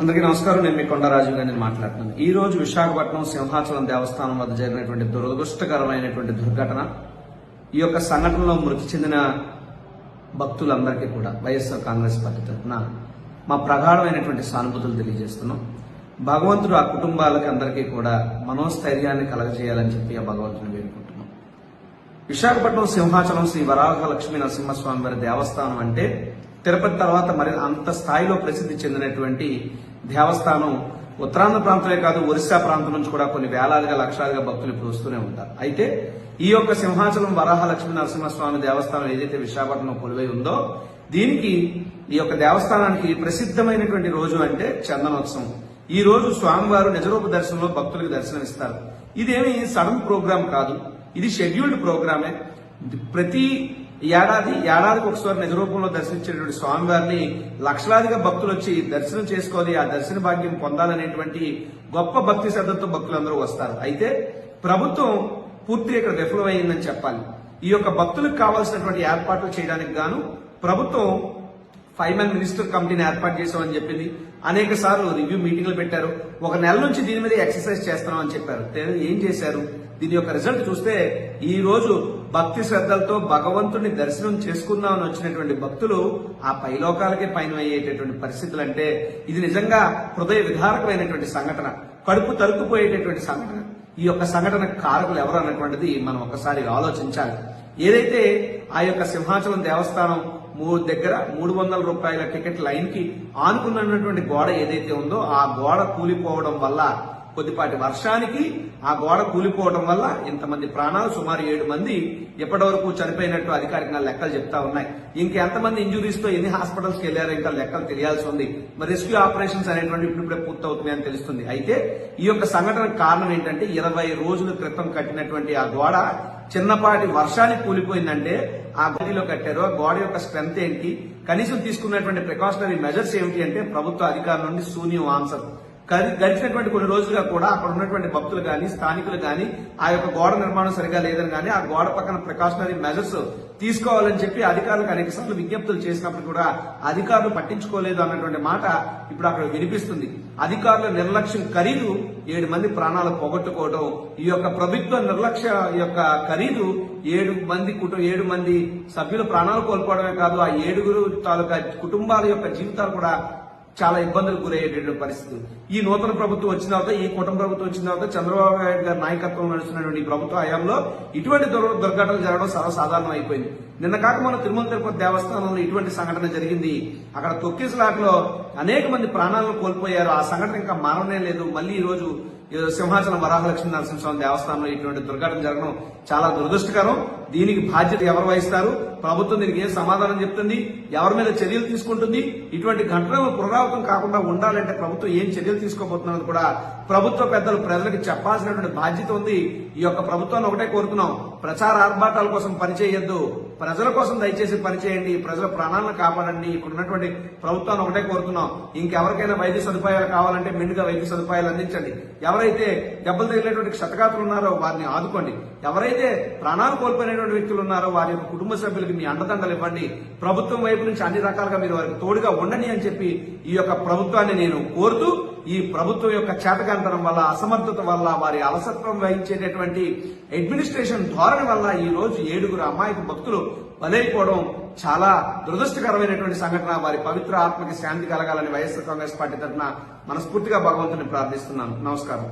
అందరికీ నమస్కారం. నేను మీ కొండరాజు గారిని మాట్లాడుతున్నాను. ఈ రోజు విశాఖపట్నం సింహాచలం దేవస్థానం వద్ద జరిగినటువంటి దురదృష్టకరమైనటువంటి దుర్ఘటన ఈ యొక్క సంఘటనలో మృతి చెందిన భక్తులందరికీ కూడా వైఎస్ఆర్ కాంగ్రెస్ పార్టీ తరఫున మా ప్రగాఢమైనటువంటి సానుభూతులు తెలియజేస్తున్నాం. భగవంతుడు ఆ కుటుంబాలకి అందరికీ కూడా మనోస్థైర్యాన్ని కలగజేయాలని చెప్పి ఆ భగవంతుని వేడుకుంటున్నాం. విశాఖపట్నం సింహాచలం శ్రీ వరాహ లక్ష్మీ నరసింహస్వామి వారి దేవస్థానం అంటే తిరుపతి తర్వాత మరి అంత స్థాయిలో ప్రసిద్ధి చెందినటువంటి దేవస్థానం ఉత్తరాంధ్ర ప్రాంతమే కాదు ఒరిస్సా ప్రాంతం నుంచి కూడా కొన్ని వేలాదిగా లక్షలాదిగా భక్తులు ఇప్పుడు వస్తూనే ఉంటారు. అయితే ఈ యొక్క సింహాచలం వరాహ లక్ష్మీ నరసింహస్వామి దేవస్థానం ఏదైతే విశాఖపట్నం కొలువై ఉందో దీనికి ఈ యొక్క దేవస్థానానికి ప్రసిద్ధమైనటువంటి రోజు అంటే చందనోత్సవం. ఈ రోజు స్వామివారు నిజరూప దర్శనంలో భక్తులకు దర్శనమిస్తారు. ఇదేమి సడన్ ప్రోగ్రాం కాదు. ఇది షెడ్యూల్డ్ ప్రోగ్రామే. ప్రతి ఈ ఏడాది ఏడాదికి ఒకసారి నిజ రూపంలో దర్శించేటువంటి స్వామివారిని లక్షలాదిగా భక్తులు వచ్చి దర్శనం చేసుకోవాలి ఆ దర్శన భాగ్యం పొందాలనేటువంటి గొప్ప భక్తి శ్రద్ధతో భక్తులందరూ వస్తారు. అయితే ప్రభుత్వం పూర్తిగా ఇక్కడ విఫలమైందని చెప్పాలి. ఈ యొక్క భక్తులకు కావాల్సినటువంటి ఏర్పాట్లు చేయడానికి గాను ప్రభుత్వం ఫైవ్ మెన్ మినిస్టర్ కమిటీని ఏర్పాటు చేశామని చెప్పింది. అనేక సార్లు రివ్యూ మీటింగ్లు పెట్టారు. ఒక నెల నుంచి దీని మీద ఎక్సర్సైజ్ చేస్తున్నామని చెప్పారు. ఏం చేశారు? దీని యొక్క రిజల్ట్ చూస్తే ఈ రోజు భక్తి శ్రద్ధలతో భగవంతుని దర్శనం చేసుకుందామని వచ్చినటువంటి భక్తులు ఆ పైలోకాలకే పైన అయ్యేటటువంటి పరిస్థితులు అంటే ఇది నిజంగా హృదయ విధారకమైనటువంటి సంఘటన. కడుపు తరుకుపోయేటటువంటి సంఘటన. ఈ యొక్క సంఘటన కారకులు ఎవరు అన్నటువంటిది మనం ఒకసారి ఆలోచించాలి. ఏదైతే ఆ యొక్క సింహాచలం దేవస్థానం మూడు దగ్గర మూడు వందల రూపాయల టికెట్ లైన్కి ఆనుకున్నటువంటి గోడ ఏదైతే ఉందో ఆ గోడ కూలిపోవడం వల్ల కొద్దిపాటి వర్షానికి ఆ గోడ కూలిపోవడం వల్ల ఇంతమంది ప్రాణాలు సుమారు ఏడు మంది ఇప్పటి వరకు చనిపోయినట్టు అధికారికంగా లెక్కలు చెప్తా ఉన్నాయి. ఇంకెంతమంది ఇంజురీస్తో ఎన్ని హాస్పిటల్స్కి వెళ్ళారో ఇంకా లెక్కలు తెలియాల్సి ఉంది. మరి రెస్క్యూ ఆపరేషన్స్ అనేటువంటి ఇప్పుడిప్పుడే పూర్తవుతున్నాయని తెలుస్తుంది. అయితే ఈ యొక్క సంఘటన కారణం ఏంటంటే ఇరవై రోజుల క్రితం కట్టినటువంటి ఆ గోడ చిన్నపాటి వర్షానికి కూలిపోయిందంటే ఆ గదిలో కట్టారు. ఆ గోడ యొక్క స్ట్రెంత్ ఏంటి? కనీసం తీసుకున్నటువంటి ప్రికాషనరీ మెజర్స్ ఏమిటి అంటే ప్రభుత్వ అధికారుల నుండి శూన్యం ఆన్సర్. గడిచినటువంటి కొన్ని రోజులుగా కూడా అక్కడ ఉన్నటువంటి భక్తులు గాని స్థానికులు గాని ఆ యొక్క గోడ నిర్మాణం సరిగా లేదని గాని ఆ గోడ పక్కన ప్రికాషనరీ మెజర్స్ తీసుకోవాలని చెప్పి అధికారులకు అనేక సార్లు విజ్ఞప్తులు చేసినప్పుడు కూడా అధికారులు పట్టించుకోలేదు అన్నటువంటి మాట ఇప్పుడు అక్కడ వినిపిస్తుంది. అధికారుల నిర్లక్ష్యం ఖరీదు ఏడు మంది ప్రాణాలు పోగొట్టుకోవడం ఈ యొక్క ప్రభుత్వ నిర్లక్ష్య యొక్క ఖరీదు ఏడు మంది కుటుంబ ఏడు మంది సభ్యులు ప్రాణాలు కోల్పోవడమే కాదు ఆ ఏడుగురు తాలూకా కుటుంబాల యొక్క జీవితాలు కూడా చాలా ఇబ్బందులకు గురయ్యేటటువంటి పరిస్థితి ఈ నూతన ప్రభుత్వం వచ్చిన తర్వాత ఈ కుటుంబ ప్రభుత్వం వచ్చిన తర్వాత చంద్రబాబు నాయుడు గారి నాయకత్వం నడుస్తున్నటువంటి ప్రభుత్వ హయాంలో ఇటువంటి దుర్- దుర్ఘటనలు జరగడం సర్వసాధారణం అయిపోయింది. నిన్న కాక మన తిరుమల తిరుపతి దేవస్థానంలో ఇటువంటి సంఘటన జరిగింది. అక్కడ తొక్కిసలాటలో అనేక మంది ప్రాణాలను కోల్పోయారు. ఆ సంఘటన ఇంకా మారనే లేదు మళ్ళీ ఈ రోజు ఈ సింహాచలం వరాహలక్ష్మీ నరసింహస్వామి దేవస్థానంలో ఇటువంటి దుర్ఘటన జరగడం చాలా దురదృష్టకరం. దీనికి బాధ్యత ఎవరు వహిస్తారు? ప్రభుత్వం దీనికి ఏం సమాధానం చెప్తుంది? ఎవరి మీద చర్యలు తీసుకుంటుంది? ఇటువంటి ఘటనలు పునరావృతం కాకుండా ఉండాలంటే ప్రభుత్వం ఏం చర్యలు తీసుకోబోతున్నది కూడా ప్రభుత్వ పెద్దలు ప్రజలకు చెప్పాల్సినటువంటి బాధ్యత ఉంది. ఈ యొక్క ప్రభుత్వాన్ని ఒకటే కోరుతున్నాం. ప్రచార ఆర్భాటాల కోసం పనిచేయొద్దు. ప్రజల కోసం దయచేసి పనిచేయండి. ప్రజల ప్రాణాలను కాపాడండి. ఇక్కడ ఉన్నటువంటి ప్రభుత్వాన్ని ఒకటే కోరుతున్నాం. ఇంకెవరికైనా వైద్య సదుపాయాలు కావాలంటే మెండుగా వైద్య సదుపాయాలు అందించండి. ఎవరైతే దెబ్బలు తగిలినటువంటి క్షతగాతులు ఉన్నారో వారిని ఆదుకోండి. ఎవరైతే ప్రాణాలు కోల్పోయినటువంటి వ్యక్తులు ఉన్నారో వారి యొక్క కుటుంబ సభ్యులకి మీ అండదండలు ఇవ్వండి. ప్రభుత్వం వైపు నుంచి అన్ని రకాలుగా మీరు వారికి తోడుగా ఉండండి అని చెప్పి ఈ యొక్క ప్రభుత్వాన్ని నేను కోరుతూ ఈ ప్రభుత్వం యొక్క చేతకాంతనం వల్ల అసమర్థత వల్ల వారి అలసత్వం వహించేటటువంటి అడ్మినిస్ట్రేషన్ ధోరణి వల్ల ఈ రోజు ఏడుగురు అమాయక భక్తులు బలైపోవడం చాలా దురదృష్టకరమైనటువంటి సంఘటన. వారి పవిత్ర ఆత్మకి శాంతి కలగాలని వైఎస్ఆర్ కాంగ్రెస్ పార్టీ తరఫున మనస్ఫూర్తిగా భగవంతుని ప్రార్థిస్తున్నాను. నమస్కారం.